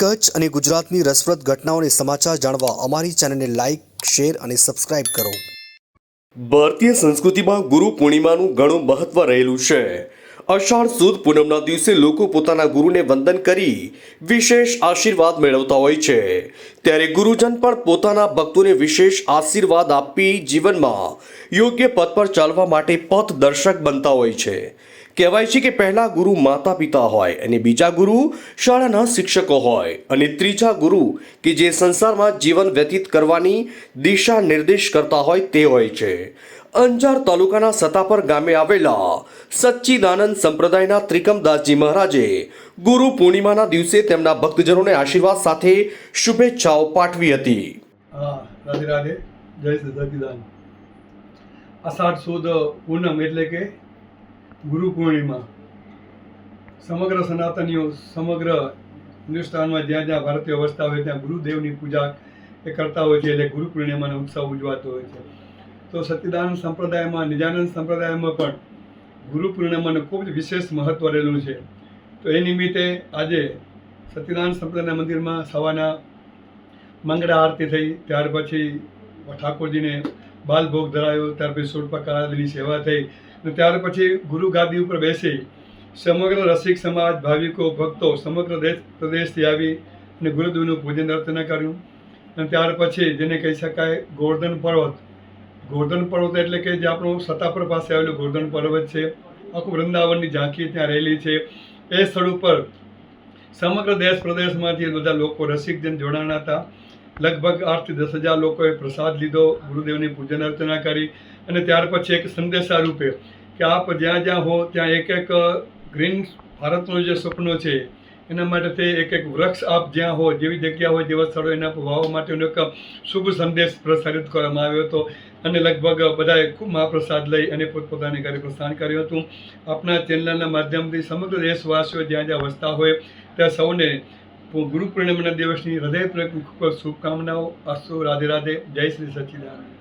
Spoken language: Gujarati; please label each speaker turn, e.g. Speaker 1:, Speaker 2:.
Speaker 1: કચ્છ અને ગુજરાતની રસપ્રદ ઘટનાઓને સમાચાર જાણવા અમારી ચેનલને લાઇક શેર અને સબસ્ક્રાઇબ કરો.
Speaker 2: ભારતીય સંસ્કૃતિમાં ગુરુ પૂર્ણિમાનું ઘણું મહત્વ રહેલું છે. અષાઢ સુદ પૂનમના દિવસે લોકો પોતાના ગુરુને વંદન કરી વિશેષ આશીર્વાદ મેળવતા હોય છે. ત્યારે ગુરુજન પણ પોતાના ભક્તોને વિશેષ આશીર્વાદ આપી જીવનમાં યોગ્ય પથ પર ચાલવા માટે પથ દર્શક બનતા હોય છે. કહેવાય છે કે પહેલા ગુરુ માતા પિતા હોય અને બીજા ગુરુ શાળાના શિક્ષકો હોય અને ત્રીજા ગુરુ કે જે સંસારમાં જીવન વ્યતીત કરવાની દિશા નિર્દેશ કરતા હોય તે હોય છે. અંજાર તાલુકાના સતાપર ગામે આવેલા સચ્ચિદાનંદ સંપ્રદાયના ત્રિકમદાસજી મહારાજે ગુરુ પૂર્ણિમાના દિવસે તેમના ભક્તજનોને આશીર્વાદ સાથે શુભેચ્છાઓ પાઠવી હતી.
Speaker 3: રાધે રાધે. જય શ્રી અષાઢ સુદ પૂનમ એટલે કે ગુરુ પૂર્ણિમા. સમગ્ર સનાતનીઓ, સમગ્ર હિન્દુસ્તાનમાં જ્યાં જ્યાં ભારતીય વસતા હોય ત્યાં ગુરુદેવની પૂજા એ કરતા હોય છે, એટલે ગુરુ પૂર્ણિમાનો ઉત્સવ ઉજવાતો હોય છે. તો સચ્ચિદાનંદ સંપ્રદાયમાં, નિજાનંદ સંપ્રદાયમાં પણ ગુરુ પૂર્ણિમાનું ખૂબ જ વિશેષ મહત્વ રહેલું છે. તો એ નિમિત્તે આજે સત્યનારાયણ સંપ્રદાયના મંદિરમાં સવારના મંગળા આરતી થઈ, ત્યાર પછી ઠાકોરજીને બાલભોગ ધરાયો, ત્યાર પછી આદિની સેવા થઈ અને ત્યાર પછી ગુરુ ગાદી ઉપર બેસી સમગ્ર રસિક સમાજ, ભાવિકો, ભક્તો સમગ્ર દેશ પ્રદેશથી આવી અને ગુરુદેવનું પૂજન અર્ચના કર્યું. અને ત્યાર પછી જેને કહી શકાય ગોર્ધન પર્વત. ગોર્ધન પર્વત એટલે કે જે આપણું સતાપર પાસે આવેલું ગોર્ધન પર્વત છે. આખું વૃંદાવનની ઝાંખી ત્યાં રહેલી છે. એ સ્થળ ઉપર સમગ્ર દેશ પ્રદેશમાંથી બધા લોકો રસિકજન જોડાણા હતા. લગભગ આઠથી દસ હજાર લોકોએ પ્રસાદ લીધો, ગુરુદેવની પૂજન અર્ચના કરી અને ત્યાર પછી એક સંદેશા રૂપે કે આપ જ્યાં જ્યાં હો, ત્યાં એક એક ગ્રીન ભારતનું જે સપનું છે, એના માટે તે એક એક વૃક્ષ આપ જ્યાં હો, જેવી જગ્યા હોય જેવા સ્થળો એના વાવવા માટેનો એક શુભ સંદેશ પ્રસારિત કરવામાં આવ્યો હતો અને લગભગ બધાએ ખૂબ મહાપ્રસાદ લઈ અને પોતપોતાની ઘરે પ્રસ્થાન કર્યું હતું. આપના ચેનલના માધ્યમથી સમગ્ર દેશવાસીઓ જ્યાં જ્યાં વસતા હોય, ત્યાં સૌને ગુરુ પૂર્ણિમાના દિવસની હૃદયપૂર્વક ખૂબ શુભકામનાઓ અસ્તુ રાધે રાધે જય શ્રી સચ્ચિદાનંદ